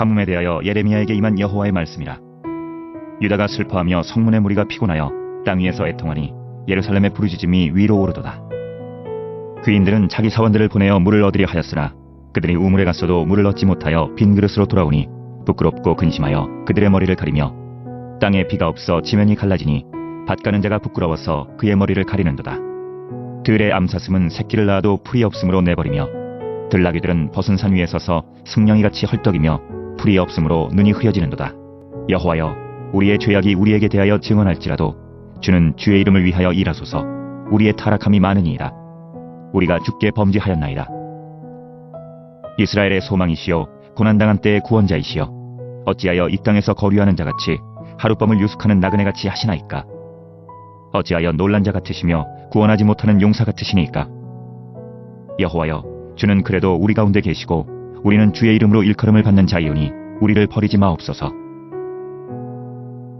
가뭄에 대하여 예레미야에게 임한 여호와의 말씀이라. 유다가 슬퍼하며 성문의 무리가 피곤하여 땅 위에서 애통하니 예루살렘의 부르짖음이 위로 오르도다. 귀인들은 자기 사원들을 보내어 물을 얻으려 하였으나 그들이 우물에 갔어도 물을 얻지 못하여 빈 그릇으로 돌아오니 부끄럽고 근심하여 그들의 머리를 가리며 땅에 비가 없어 지면이 갈라지니 밭 가는 자가 부끄러워서 그의 머리를 가리는도다. 들의 암사슴은 새끼를 낳아도 풀이 없으므로 내버리며 들나귀들은 벗은 산 위에 서서 승냥이 같이 헐떡이며 풀이 없으므로 눈이 흐려지는도다. 여호와여 우리의 죄악이 우리에게 대하여 증언할지라도 주는 주의 이름을 위하여 일하소서 우리의 타락함이 많으니이다. 우리가 죽게 범죄하였나이다. 이스라엘의 소망이시여 고난당한 때의 구원자이시여 어찌하여 이 땅에서 거류하는 자같이 하룻밤을 유숙하는 나그네같이 하시나이까 어찌하여 놀란 자 같으시며 구원하지 못하는 용사 같으시니까 여호와여 주는 그래도 우리 가운데 계시고 우리는 주의 이름으로 일컬음을 받는 자이오니 우리를 버리지 마옵소서.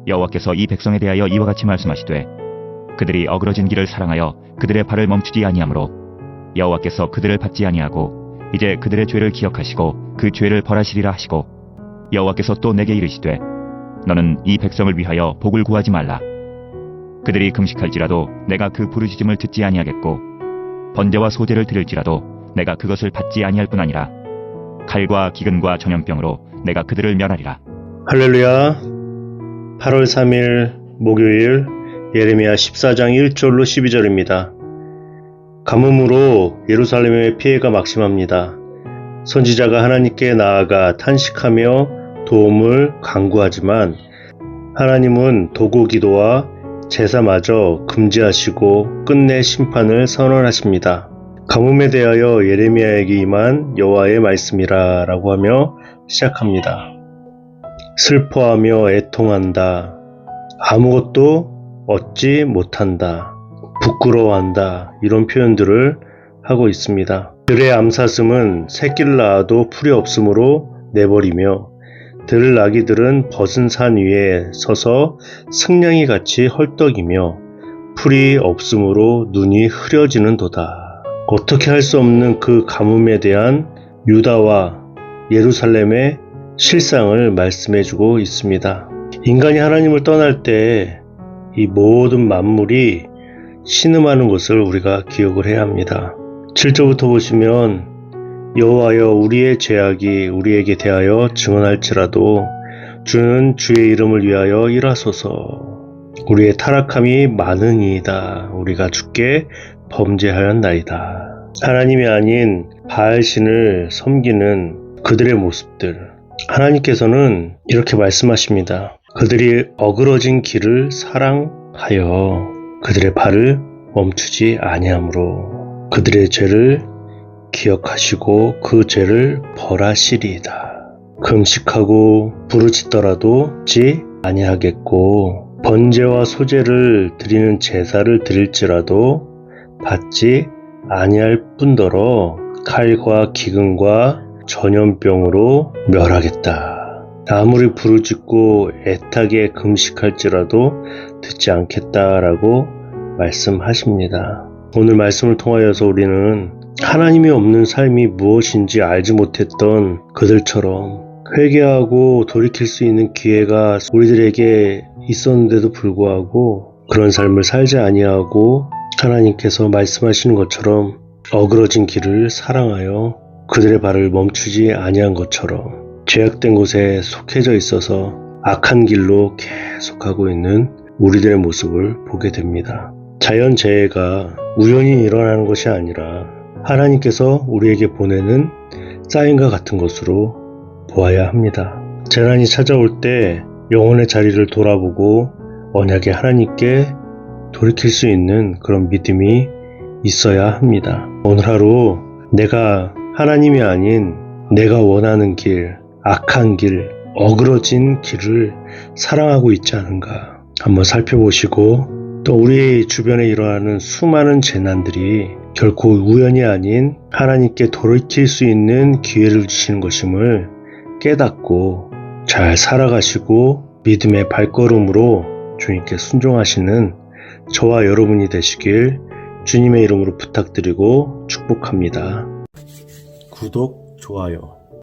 여호와께서 이 백성에 대하여 이와 같이 말씀하시되 그들이 어그러진 길을 사랑하여 그들의 발을 멈추지 아니하므로 여호와께서 그들을 받지 아니하고 이제 그들의 죄를 기억하시고 그 죄를 벌하시리라 하시고 여호와께서 또 내게 이르시되 너는 이 백성을 위하여 복을 구하지 말라. 그들이 금식할지라도 내가 그 부르짖음을 듣지 아니하겠고 번제와 소제를 드릴지라도 내가 그것을 받지 아니할 뿐 아니라 칼과 기근과 전염병으로 내가 그들을 멸하리라 할렐루야. 8월 3일 목요일 예레미야 14장 1절로 12절입니다. 가뭄으로 예루살렘의 피해가 막심합니다. 선지자가 하나님께 나아가 탄식하며 도움을 강구하지만 하나님은 도구 기도와 제사마저 금지하시고 끝내 심판을 선언하십니다. 가뭄에 대하여 예레미야에게 임한 여호와의 말씀이라 라고 하며 시작합니다. 슬퍼하며 애통한다. 아무것도 얻지 못한다. 부끄러워한다. 이런 표현들을 하고 있습니다. 들의 암사슴은 새끼를 낳아도 풀이 없으므로 내버리며 들 나귀들은 벗은 산 위에 서서 승냥이 같이 헐떡이며 풀이 없으므로 눈이 흐려지는 도다. 어떻게 할 수 없는 그 가뭄에 대한 유다와 예루살렘의 실상을 말씀해 주고 있습니다. 인간이 하나님을 떠날 때 이 모든 만물이 신음하는 것을 우리가 기억을 해야 합니다. 7절부터 보시면 여호와여 우리의 죄악이 우리에게 대하여 증언할지라도 주는 주의 이름을 위하여 일하소서 우리의 타락함이 많으니이다 우리가 주께 범죄하였나이다 하나님이 아닌 바알신을 섬기는 그들의 모습들 하나님께서는 이렇게 말씀하십니다. 그들이 어그러진 길을 사랑하여 그들의 발을 멈추지 아니하므로 그들의 죄를 기억하시고 그 죄를 벌하시리이다. 금식하고 부르짖더라도 지 아니하겠고 번제와 소제를 드리는 제사를 드릴지라도 받지 아니할 뿐더러 칼과 기근과 전염병으로 멸하겠다. 아무리 부르짖고 애타게 금식할지라도 듣지 않겠다라고 말씀하십니다. 오늘 말씀을 통하여서 우리는 하나님이 없는 삶이 무엇인지 알지 못했던 그들처럼 회개하고 돌이킬 수 있는 기회가 우리들에게 있었는데도 불구하고 그런 삶을 살지 아니하고 하나님께서 말씀하시는 것처럼 어그러진 길을 사랑하여 그들의 발을 멈추지 아니한 것처럼 죄악된 곳에 속해져 있어서 악한 길로 계속하고 있는 우리들의 모습을 보게 됩니다. 자연 재해가 우연히 일어나는 것이 아니라 하나님께서 우리에게 보내는 사인과 같은 것으로 보아야 합니다. 재난이 찾아올 때 영혼의 자리를 돌아보고 언약의 하나님께 돌이킬 수 있는 그런 믿음이 있어야 합니다. 오늘 하루 내가 하나님이 아닌 내가 원하는 길, 악한 길, 어그러진 길을 사랑하고 있지 않은가 한번 살펴보시고 또 우리 주변에 일어나는 수많은 재난들이 결코 우연이 아닌 하나님께 돌이킬 수 있는 기회를 주시는 것임을 깨닫고 잘 살아가시고 믿음의 발걸음으로 주님께 순종하시는 저와 여러분이 되시길 주님의 이름으로 부탁드리고 축복합니다. 구독, 좋아요